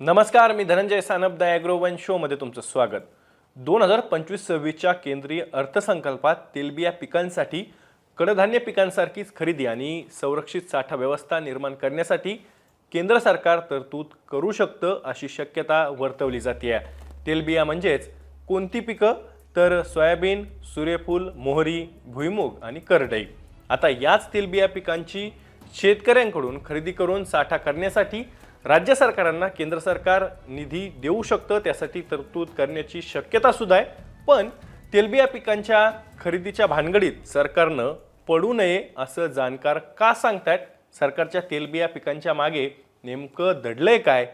नमस्कार मी Dhananjay Sanap the agro one शोमध्ये तुमचं स्वागत. दोन हजार पंचवीस सव्वीसच्या केंद्रीय अर्थसंकल्पात तेलबिया पिकांसाठी कडधान्य पिकांसारखीच खरेदी आणि संरक्षित साठा व्यवस्था निर्माण करण्यासाठी केंद्र सरकार तरतूद करू शकतं अशी शक्यता वर्तवली जाते तेलबिया म्हणजेच कोणती पिकं? तर सोयाबीन सूर्यफूल मोहरी भुईमूग आणि करडई. आता याच तेलबिया पिकांची शेतकऱ्यांकडून खरेदी करून साठा करण्यासाठी राज्य सरकारांना केंद्र सरकार निधी देऊ शकतं त्यासाठी तरतूद करण्याची शक्यता सुद्धा आहे. पण तेलबिया पिकांच्या खरेदीच्या भानगडीत सरकारनं पडू नये असं जाणकार का सांगतायत? सरकारच्या तेलबिया पिकांच्या मागे नेमकं दडलंय काय?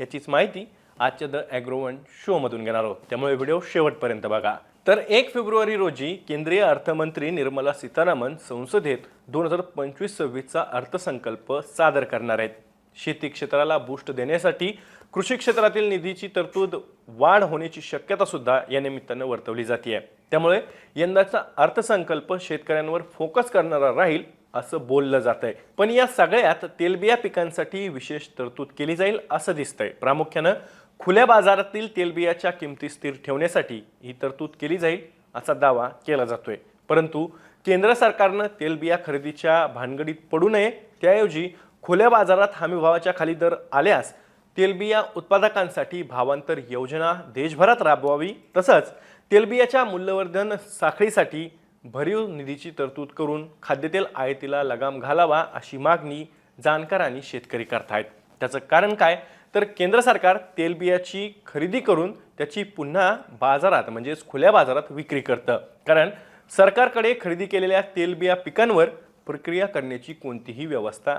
याचीच माहिती आजच्या द ॲग्रोवन शोमधून घेणार आहोत. त्यामुळे व्हिडिओ शेवटपर्यंत बघा. तर एक फेब्रुवारी रोजी केंद्रीय अर्थमंत्री निर्मला सीतारामन संसदेत दोन हजार पंचवीस सव्वीसचा अर्थसंकल्प सादर करणार आहेत. शेती क्षेत्राला बूस्ट देण्यासाठी कृषी क्षेत्रातील निधीची तरतूद वाढ होण्याची शक्यता सुद्धा या निमित्तानं वर्तवली जाते त्यामुळे यंदाचा अर्थसंकल्प शेतकऱ्यांवर फोकस करणारा राहील असं बोललं जात आहे पण या सगळ्यात तेलबिया पिकांसाठी विशेष तरतूद केली जाईल असं दिसतंय. प्रामुख्यानं खुल्या बाजारातील तेलबियाच्या किमती स्थिर ठेवण्यासाठी ही तरतूद केली जाईल असा दावा केला जातोय. परंतु केंद्र सरकारनं तेलबिया खरेदीच्या भानगडीत पडू नये त्याऐवजी खुल्या बाजारात हमीभावाच्या खाली दर आल्यास तेलबिया उत्पादकांसाठी भावांतर योजना देशभरात राबवावी. तसंच तेलबियाच्या मूल्यवर्धन साखळीसाठी भरीव निधीची तरतूद करून खाद्यतेल आयातीला लगाम घालावा अशी मागणी जाणकार आणि शेतकरी करतायत. त्याचं कारण काय? तर केंद्र सरकार तेलबियाची खरेदी करून त्याची पुन्हा बाजारात म्हणजेच खुल्या बाजारात विक्री करतं. कारण सरकारकडे खरेदी केलेल्या तेलबिया पिकांवर प्रक्रिया करण्याची कोणतीही व्यवस्था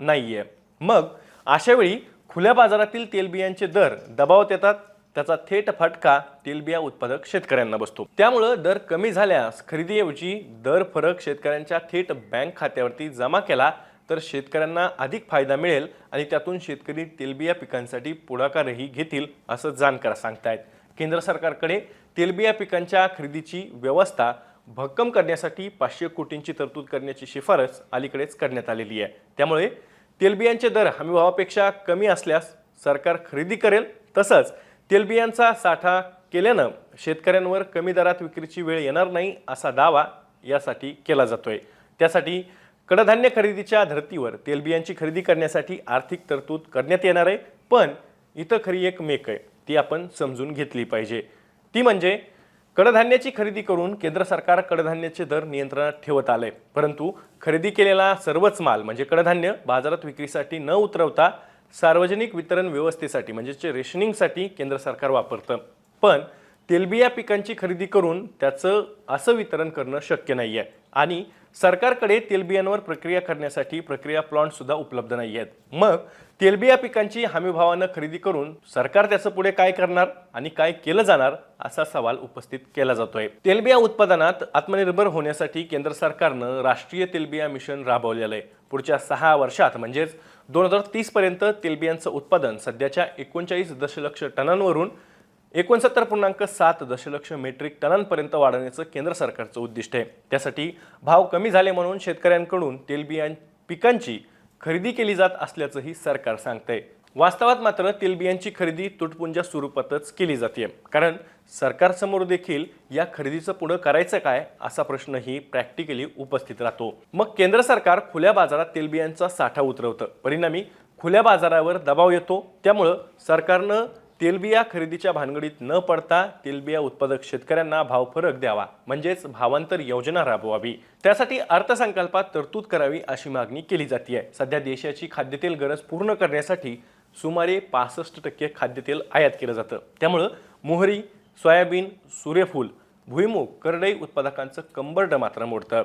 नाही आहे मग अशावेळी खुल्या बाजारातील तेलबियांचे दर दबावत येतात त्याचा थेट फटका तेलबिया उत्पादक शेतकऱ्यांना बसतो. त्यामुळं दर कमी झाल्यास खरेदीऐवजी दर फरक शेतकऱ्यांच्या थेट बँक खात्यावरती जमा केला तर शेतकऱ्यांना अधिक फायदा मिळेल आणि त्यातून शेतकरी तेलबिया पिकांसाठी पुढाकारही घेतील असं जाणकार सांगतायत. केंद्र सरकारकडे तेलबिया पिकांच्या खरेदीची व्यवस्था भक्कम करण्यासाठी पाचशे कोटींची तरतूद करण्याची शिफारस अलीकडेच करण्यात आलेली आहे. त्यामुळे तेलबियांचे दर हमीभावापेक्षा कमी असल्यास सरकार खरेदी करेल. तसंच तेलबियांचा साठा केल्यानं शेतकऱ्यांवर कमी दरात विक्रीची वेळ येणार नाही असा दावा यासाठी केला जातोय. त्यासाठी कडधान्य खरेदीच्या धर्तीवर तेलबियांची खरेदी करण्यासाठी आर्थिक तरतूद करण्यात येणार आहे. पण इथं खरी एक मेक आहे ती आपण समजून घेतली पाहिजे. ती म्हणजे कडधान्याची खरेदी करून केंद्र सरकार कडधान्याचे दर नियंत्रणात ठेवत आलंय. परंतु खरेदी केलेला सर्वच माल म्हणजे कडधान्य बाजारात विक्रीसाठी न उतरवता सार्वजनिक वितरण व्यवस्थेसाठी म्हणजेच रेशनिंगसाठी केंद्र सरकार वापरतं. पण तेलबिया पिकांची खरेदी करून त्याचं असं वितरण करणं शक्य नाही आहे आणि सरकारकडे तेलबियांवर प्रक्रिया करण्यासाठी प्रक्रिया प्लांट सुद्धा उपलब्ध नाही आहेत. मग तेलबिया पिकांची हमीभावानं खरेदी करून सरकार त्याचं पुढे काय करणार आणि काय केलं जाणार असा सवाल उपस्थित केला जातोय. तेलबिया उत्पादनात आत्मनिर्भर होण्यासाठी केंद्र सरकारनं राष्ट्रीय तेलबिया मिशन राबवलेलं आहे. पुढच्या सहा वर्षात म्हणजेच दोन हजार तीस पर्यंत तेलबियांचं उत्पादन सध्याच्या एकोणचाळीस दशलक्ष टनांवरून एकोणसत्तर पूर्णांक सात दशलक्ष मेट्रिक टनांपर्यंत वाढवण्याचं केंद्र सरकारचं उद्दिष्ट आहे. त्यासाठी भाव कमी झाले म्हणून शेतकऱ्यांकडून तेलबियां पिकांची खरेदी केली जात असल्याचंही सरकार सांगतंय. वास्तवात मात्र तेलबियांची खरेदी तुटपुंजा स्वरूपातच केली जाते कारण सरकारसमोर देखील या खरेदीचं पुढं करायचं काय असा प्रश्नही प्रॅक्टिकली उपस्थित राहतो. मग केंद्र सरकार खुल्या बाजारात तेलबियांचा साठा उतरवतं. परिणामी खुल्या बाजारावर दबाव येतो. त्यामुळं सरकारनं तेलबिया खरेदीच्या भानगडीत न पडता तेलबिया उत्पादक शेतकऱ्यांना भाव फरक द्यावा म्हणजेच भावांतर योजना राबवावी. त्यासाठी अर्थसंकल्पात तरतूद करावी अशी मागणी केली जाते सध्या देशाची खाद्यतेल गरज पूर्ण करण्यासाठी सुमारे पासष्ट टक्के खाद्यतेल आयात केलं जातं. त्यामुळं मोहरी सोयाबीन सूर्यफूल भुईमूग करडई उत्पादकांचं कंबरडं मात्र मोडतं.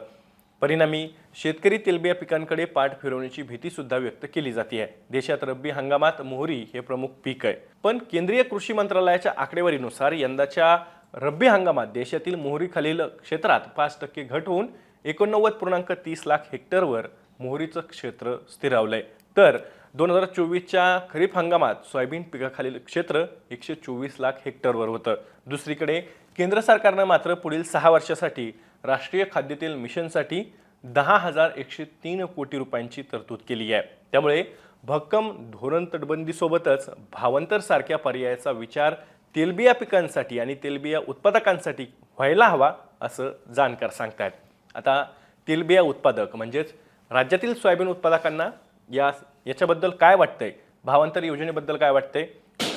परिणामी शेतकरी तेलबिया पिकांकडे पाठ फिरवण्याची भीतीसुद्धा व्यक्त केली जाते आहे देशात रब्बी हंगामात मोहरी हे प्रमुख पीक आहे. पण केंद्रीय कृषी मंत्रालयाच्या आकडेवारीनुसार यंदाच्या रब्बी हंगामात देशातील मोहरीखालील क्षेत्रात पाच टक्के घट होऊन एकोणनव्वद पूर्णांक तीस लाख हेक्टरवर मोहरीचं क्षेत्र स्थिरावलंय. तर दोन हजार चोवीसच्या खरीप हंगामात सोयाबीन पिकाखालील क्षेत्र एकशे चोवीस लाख हेक्टरवर होतं. दुसरीकडे केंद्र सरकारनं मात्र पुढील सहा वर्षासाठी राष्ट्रीय खाद्यतेल मिशनसाठी दहा हजार एकशे तीन कोटी रुपयांची तरतूद केली आहे. त्यामुळे भक्कम धोरण तटबंदीसोबतच भावंतर सारख्या पर्यायाचा विचार तेलबिया पिकांसाठी आणि तेलबिया उत्पादकांसाठी व्हायला हवा असं जाणकार सांगतायत. आता तेलबिया उत्पादक म्हणजेच राज्यातील सोयाबीन उत्पादकांना या याच्याबद्दल काय वाटतंय? भावांतर योजनेबद्दल काय वाटतंय?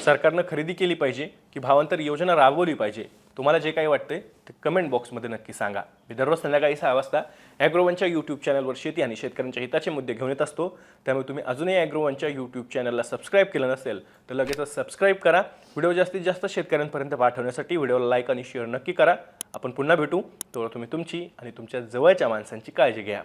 सरकारनं खरेदी केली पाहिजे की भावांतर योजना राबवली पाहिजे? तुम्हाला जे काही वाटते ते कमेंट बॉक्समध्ये नक्की सांगा. मी दररोज संध्याकाळी सहा वाजता ॲग्रोवनच्या यूट्यूब चॅनलवर शेती आणि शेतकऱ्यांच्या हिताचे मुद्दे घेऊन येत असतो. त्यामुळे तुम्ही अजूनही ॲग्रोवनच्या यूट्यूब चॅनलला सबस्क्राईब केलं नसेल तर लगेचच सबस्क्राईब करा. व्हिडिओ जास्तीत जास्त शेतकऱ्यांपर्यंत पाठवण्यासाठी व्हिडिओला लाईक आणि शेअर नक्की करा. आपण पुन्हा भेटू. तेव्हा तुम्ही तुमची आणि तुमच्या जवळच्या माणसांची काळजी घ्या.